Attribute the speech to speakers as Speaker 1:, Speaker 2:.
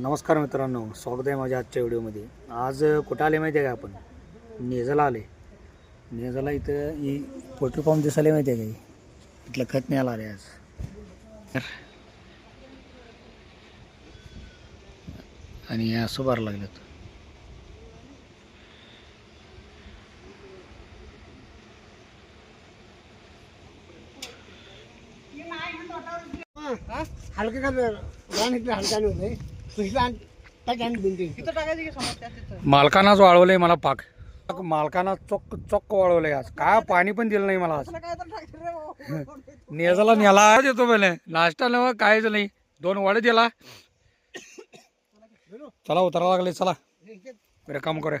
Speaker 1: नमस्कार मित्रांनो स्वागत आहे माझ्या आजच्या व्हिडिओमध्ये. आज कुठं आले माहिती आहे का आपण? नेजाला आले. नेजाला इथं ही पोल्ट्री फार्म दिसायला माहिती आहे का इथलं खत न्यायला आले आज. आणि असं भरायला लागलं
Speaker 2: हलके का रान
Speaker 1: मालकानाच वाळवलंय मला पाक. मालकाना चोक चोक वाळवलंय आज. काय पाणी पण दिलं नाही मला आज. नेजाला नेला देतो पहिले नाश्ता नव कायच नाही. दोन वाडे दिला. चला उतरा लागले चला. बरं काम करूया.